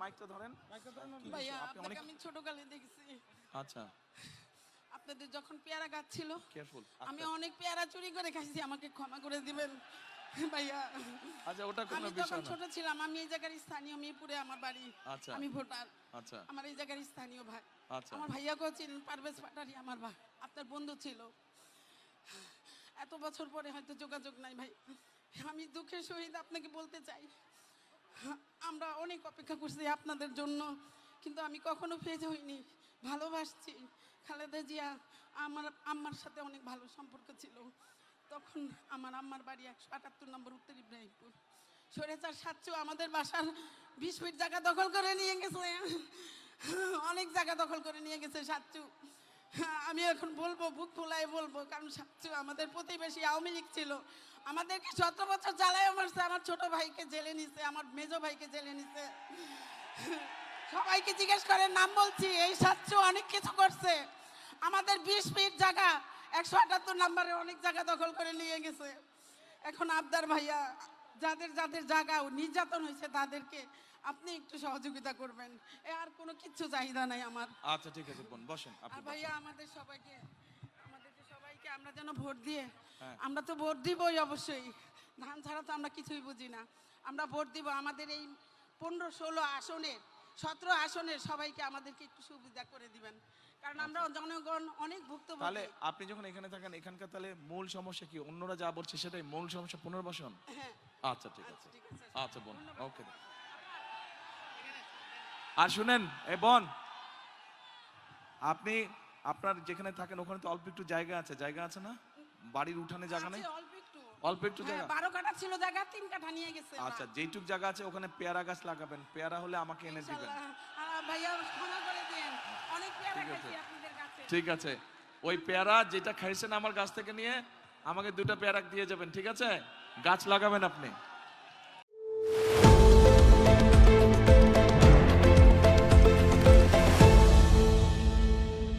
মাইকটা ধরেন। ভাইয়া বিষয়? আপনাকে আমি ছোটকালে দেখছি। আচ্ছা। আপনাদের যখন পেয়ারা গাছ ছিল আমি অনেক পেয়ারা চুরি করে খাইছি আমাকে ক্ষমা করে দিবেন ভাইয়া। আচ্ছা ওটা কোনো বিষয় যখন না। ছোট ছিলাম আমি এই জায়গার স্থানীয় মিরপুরে আমার বাড়ি আচ্ছা। আমি ভোটার। আচ্ছা। আমার এই জায়গার স্থানীয় ভাই। আচ্ছা। আমার ভাইয়াকেও চিনেন পারভেজ পাটারি আমার ভাই আপনার বন্ধু ছিল। এত বছর পরে হয়তো যোগাযোগ নাই ভাই। আমি দুঃখের সহিত আপনাকে বলতে চাই আমরা অনেক অপেক্ষা করছি আপনাদের জন্য, কিন্তু আমি কখনো ফেজ হইনি, ভালোবাসছি। খালেদা জিয়া আমার আম্মার সাথে অনেক ভালো সম্পর্ক ছিল। তখন আমার আম্মার বাড়ি একশো আটাত্তর নম্বর উত্তর ইব্রাহিমপুর। সরেচার সাচ্চু আমাদের বাসার বিশ ফিট জায়গা দখল করে নিয়ে গেছে। অনেক জায়গা দখল করে নিয়ে গেছে সাচ্চু। আমি এখন বলব বুক খোলায় বলব, কারণ আমাদের প্রতিবেশী আওয়ামী লীগ ছিল। আমাদেরকে সতেরো বছর জ্বালায় মারছে, আমার ছোট ভাইকে জেলে নিছে, আমার মেজো ভাইকে জেলে নিছে। সবাইকে জিজ্ঞেস করে নাম বলছি, এই সাচ্চু অনেক কিছু করছে। আমাদের বিশ ফিট জায়গা, একশো আটাত্তর নাম্বারে অনেক জায়গা দখল করে নিয়ে গেছে। এখন আবদার ভাইয়া যাদের যাদের জায়গা নির্যাতন হয়েছে তাদেরকে আপনি একটু সহযোগিতা করবেন। এ আর কোনো কিচ্ছু চাহিদা নাই আমার। আচ্ছা ঠিক আছে বোন বসেন আপনি ভাইয়া আমাদের সবাইকে আমাদেরকে সবাইকে আমরা যেন ভোট দিয়ে হ্যাঁ। আমরা তো ভোট দিবই অবশ্যই। ধান ছাড়া তো আমরা কিছুই বুঝি না। আমরা ভোট দিব আমাদের এই পনেরো ষোলো আসনের সতেরো আসনের সবাইকে আমাদেরকে একটু সুবিধা করে দিবেন। কারণ আমরা জনগণ অনেক তাহলে ভুক্তভোগী আপনি যখন এখানে থাকেন এখানকার তাহলে মূল সমস্যা কি? অন্যরা যা বলছে সেটাই মূল সমস্যা পুনর্বাসন? হ্যাঁ। আচ্ছা ঠিক আচ্ছা আছে আচ্ছা বোন। ওকে আর শুনেন এ বোন আপনি আপনার যেখানে থাকেন ওখানে তো অল্প একটু জায়গা আছে। জায়গা আছে না? বাড়ির উঠানে জায়গা নেই? অল্প একটু। হ্যাঁ, জায়গা? বারো কাঠা ছিল জায়গা তিন কাঠা নিয়ে গেছে আচ্ছা যেইটুক জায়গা আছে ওখানে পেয়ারা গাছ লাগাবেন। পেয়ারা হলে আমাকে এনে দিবেন। ভাইয়া ক্ষমা করে দিন অনেক পেয়ারা। খাইছি আপনাদের কাছে। ঠিক আছে। ওই পেয়ারা যেটা খাইছেন আমার গাছ থেকে নিয়ে আমাকে দুটা প্যারাক দিয়ে যাবেন ঠিক আছে? গাছ লাগাবেন আপনি।